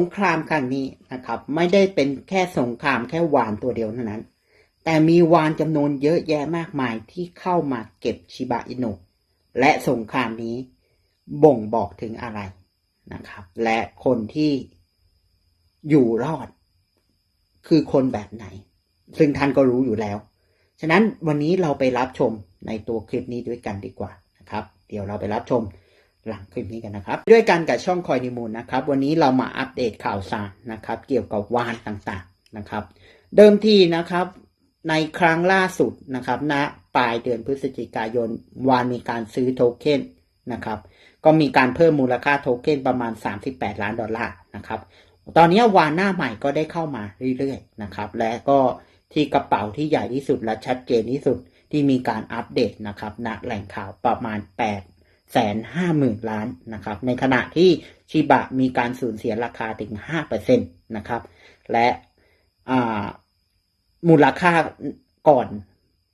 งครามครั้งนี้นะครับ ไม่ได้เป็นแค่สงครามแค่วานตัวเดียวเท่านั้น แต่มีวานจำนวนเยอะแยะมากมายที่เข้ามาเก็บชิบะอินุและสงครามนี้บ่งบอกถึงอะไรนะครับ และคนที่อยู่รอด คือคนแบบไหน ซึ่งท่านก็รู้อยู่แล้ว ฉะนั้นวันนี้เราไปรับชมในตัวคลิปนี้ด้วยกันดีกว่านะครับ เดี๋ยวเราไปรับชม หลังคลิปนี้กันนะครับ ด้วยกันกับช่องคอยนิมูลนะครับ วันนี้เรามาอัปเดตข่าวสารนะครับ เกี่ยวกับวานต่างๆนะครับ เดิมทีนะครับในครั้งล่าสุดนะครับณปลายเดือนพฤศจิกายนวานมีการซื้อโทเค็นนะครับก็มีการเพิ่มมูลค่าโทเค็นประมาณ 38 ล้านดอลลาร์นะครับตอนนี้วานหน้าใหม่ก็ได้เข้ามาเรื่อยๆนะครับและก็ที่กระเป๋าที่ใหญ่ที่สุดและชัดเจนที่สุดที่มีการอัปเดตนะครับณแหล่งข่าวประมาณ 8 แสนห้าหมื่นล้านนะครับ ในขณะที่ชิบะมีการสูญเสียราคาถึง5%นตนะครับ และมูลค่าก่อน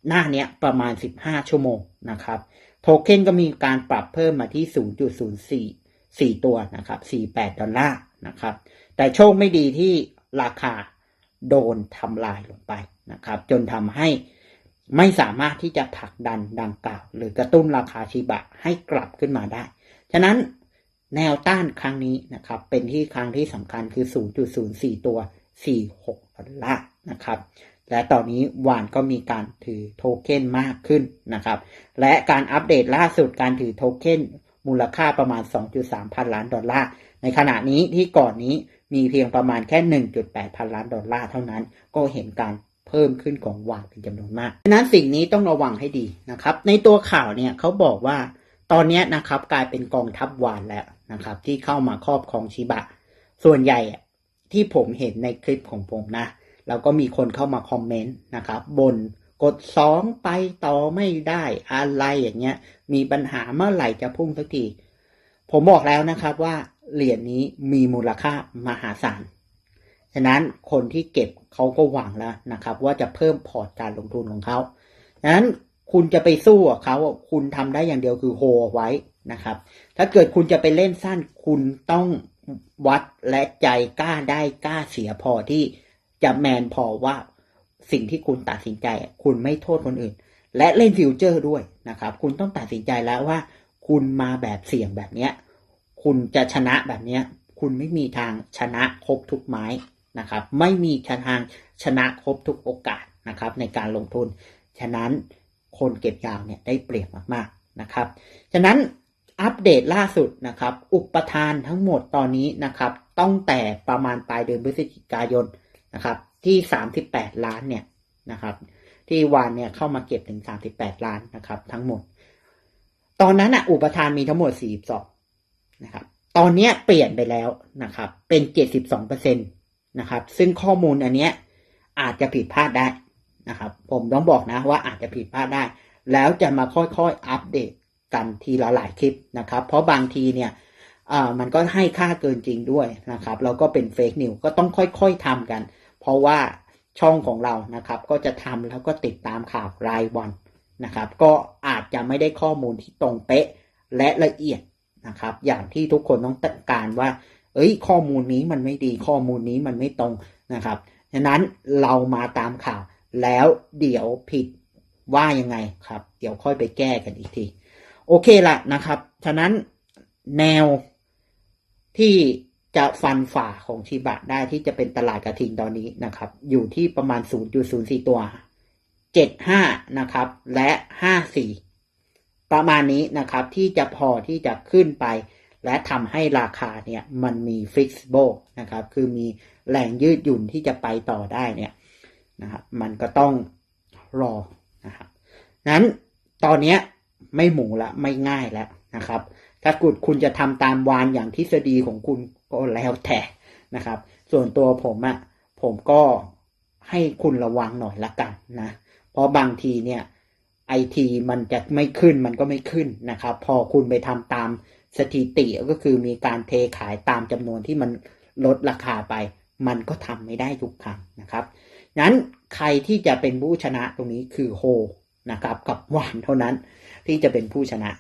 หน้านี้ประมาณ15ชั่วโมงนะครับ โทเค็นก็มีการปรับเพิ่มมาที่0.04 4ตัวนะครับ48ดอลลาร์นะครับ แต่โชคไม่ดีที่ราคาโดนทำลายลงไปนะครับ จนทำให้ ไม่สามารถที่จะผลักดันดังกล่าว หรือกระตุ้นราคาชิบะให้กลับขึ้นมาได้ ฉะนั้นแนวต้านครั้งนี้นะครับ เป็นที่ครั้งที่สำคัญคือ 0.04 ตัว 46ดอลลาร์นะครับ และตอนนี้วานก็มีการถือโทเค็นมากขึ้นนะครับ และการอัปเดตล่าสุดการถือโทเค็นมูลค่าประมาณ 2.3 พันล้านดอลลาร์ ในขณะนี้ที่ก่อนนี้มีเพียงประมาณแค่ 1.8 พันล้านดอลลาร์เท่านั้น ก็เห็นการ เพิ่มขึ้นของวานเป็นจำนวนมากดังนั้นสิ่งนี้ต้องระวังให้ดีนะครับ ในตัวข่าวเนี่ยเขาบอกว่าตอนนี้นะครับกลายเป็นกองทัพวานแล้วนะครับ ที่เข้ามาครอบครองชิบะ ส่วนใหญ่ที่ผมเห็นในคลิปของผมนะแล้วก็มีคนเข้ามาคอมเมนต์นะครับบนกดสองไปต่อไม่ได้อะไรอย่างเงี้ย มีปัญหาเมื่อไหร่จะพุ่งสักที ผมบอกแล้วนะครับว่าเหรียญนี้มีมูลค่ามหาศาล ฉะนั้นคนที่เก็บเขาก็หวังแล้วนะครับ ว่าจะเพิ่มพอร์ตการลงทุนของเขาฉะนั้นคุณจะไปสู้กับเขาคุณทำได้อย่างเดียวคือโฮไว้นะครับ ถ้าเกิดคุณจะไปเล่นสั้นคุณต้องวัดและใจกล้าได้กล้าเสียพอที่จะแมนพอว่าสิ่งที่คุณตัดสินใจ คุณไม่โทษคนอื่น และเล่นฟิวเจอร์ด้วยนะครับ คุณต้องตัดสินใจแล้วว่า คุณมาแบบเสี่ยงแบบเนี้ย คุณจะชนะแบบเนี้ย คุณไม่มีทางชนะครบทุกไม้ นะครับ ไม่มีทางชนะครบทุกโอกาสนะครับ ในการลงทุน ฉะนั้นคนเก็บยาวเนี่ยได้เปรียบมากๆนะครับ ฉะนั้นอัปเดตล่าสุดนะครับ อุปทานทั้งหมดตอนนี้นะครับ ต้องแต่ประมาณปลายเดือนพฤศจิกายนนะครับ ที่ 38 ล้านเนี่ยนะครับ ที่วานเนี่ยเข้ามาเก็บถึง 38 ล้านนะครับ ทั้งหมด ตอนนั้นอะอุปทานมีทั้งหมด 42 นะครับ ตอนนี้เปลี่ยนไปแล้วนะครับ เป็น 72เปอร์เซ็นต นะครับ ซึ่งข้อมูลอันเนี้ยอาจจะผิดพลาดได้นะครับ ผมต้องบอกนะว่าอาจจะผิดพลาดได้ แล้วจะมาค่อยๆอัปเดตกันทีละหลายคลิปนะครับ เพราะบางทีเนี่ยอ่ามันก็ให้ค่าเกินจริงด้วยนะครับแล้วก็เป็นเฟกนิวก็ต้องค่อยๆทำกัน เพราะว่าช่องของเรานะครับ ก็จะทำแล้วก็ติดตามข่าวรายวันนะครับ ก็อาจจะไม่ได้ข้อมูลที่ตรงเป๊ะและละเอียดนะครับ อย่างที่ทุกคนต้องการว่า เอ้ย ข้อมูลนี้มันไม่ดีข้อมูลนี้มันไม่ตรงนะครับฉะนั้นเรามาตามข่าว แล้วเดี๋ยวผิดว่ายังไงครับ เดี๋ยวค่อยไปแก้กันอีกที โอเคละนะครับ ฉะนั้นแนวที่จะฟันฝ่าของชิบะได้ที่จะเป็นตลาดกระทิงตอนนี้นะครับ อยู่ที่ประมาณ 0.04 ตัว 75 นะครับ และ 54 ประมาณนี้นะครับที่จะพอที่จะขึ้นไป และทำให้ราคาเนี่ยมันมี flexible นะครับคือมีแรงยืดหยุ่นที่จะไปต่อได้เนี่ยนะครับมันก็ต้องรอนะครับนั้นตอนนี้ไม่หมูละไม่ง่ายแล้วนะครับ ถ้ากุดคุณจะทำตามวานอย่างทฤษฎีของคุณก็แล้วแต่นะครับ ส่วนตัวผมอะผมก็ให้คุณระวังหน่อยละกันนะ เพราะบางทีเนี่ยไอทีมันจะไม่ขึ้นมันก็ไม่ขึ้นนะครับ พอคุณไปทำตาม สถิติก็คือมีการเทขายตามจำนวนที่มันลดราคาไป มันก็ทำไม่ได้ทุกครั้งนะครับนั้นใครที่จะเป็นผู้ชนะตรงนี้คือโฮนะครับ กับหวานเท่านั้นที่จะเป็นผู้ชนะ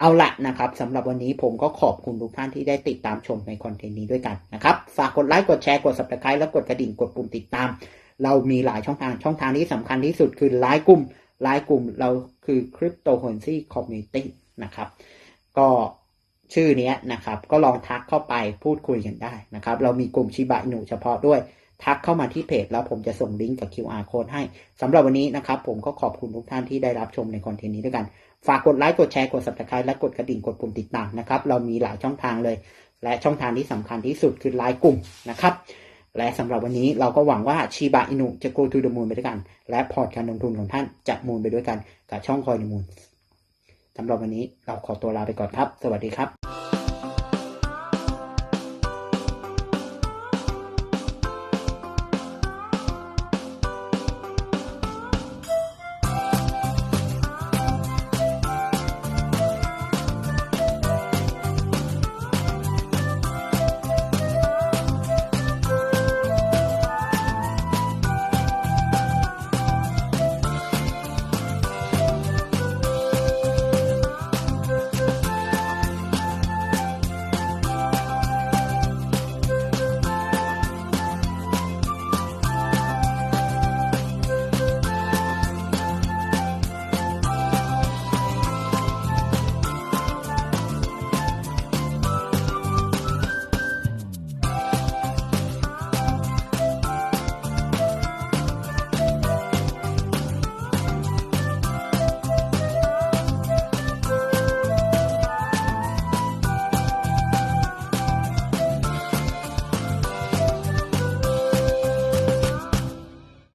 เอาละนะครับสำหรับวันนี้ผมก็ขอบคุณทุกท่านที่ได้ติดตามชมในคอนเทนต์นี้ด้วยกันนะครับ ฝากกดไลค์กดแชร์กด subscribe แล้วกดกระดิ่งกดปุ่มติดตาม เรามีหลายช่องทางช่องทางที่สำคัญที่สุดคือไลน์กลุ่มไลน์กลุ่มเราคือ cryptocurrency community นะครับ ก็ ชื่อเนี้ยนะครับ ก็ลองทักเข้าไปพูดคุยกันได้นะครับ เรามีกลุ่มชิบะอินุเฉพาะด้วยทักเข้ามาที่เพจแล้วผมจะส่งลิงก์กับ QR code ให้สำหรับวันนี้นะครับ ผมก็ขอบคุณทุกท่านที่ได้รับชมในคอนเทนต์นี้ด้วยกัน ฝากกดไลค์กดแชร์กด subscribe และกดกระดิ่งกดปุ่มติดตามนะครับ เรามีหลายช่องทางเลย และช่องทางที่สำคัญที่สุดคือไลน์กลุ่มนะครับ และสำหรับวันนี้เราก็หวังว่าชีบะอินุจะ go to the moon ไปด้วยกัน และพอร์ตการลงทุนของท่านจะมูนไปด้วยกันกับช่องคอยในมูน สำหรับวันนี้เราขอตัวลาไปก่อนครับ สวัสดีครับ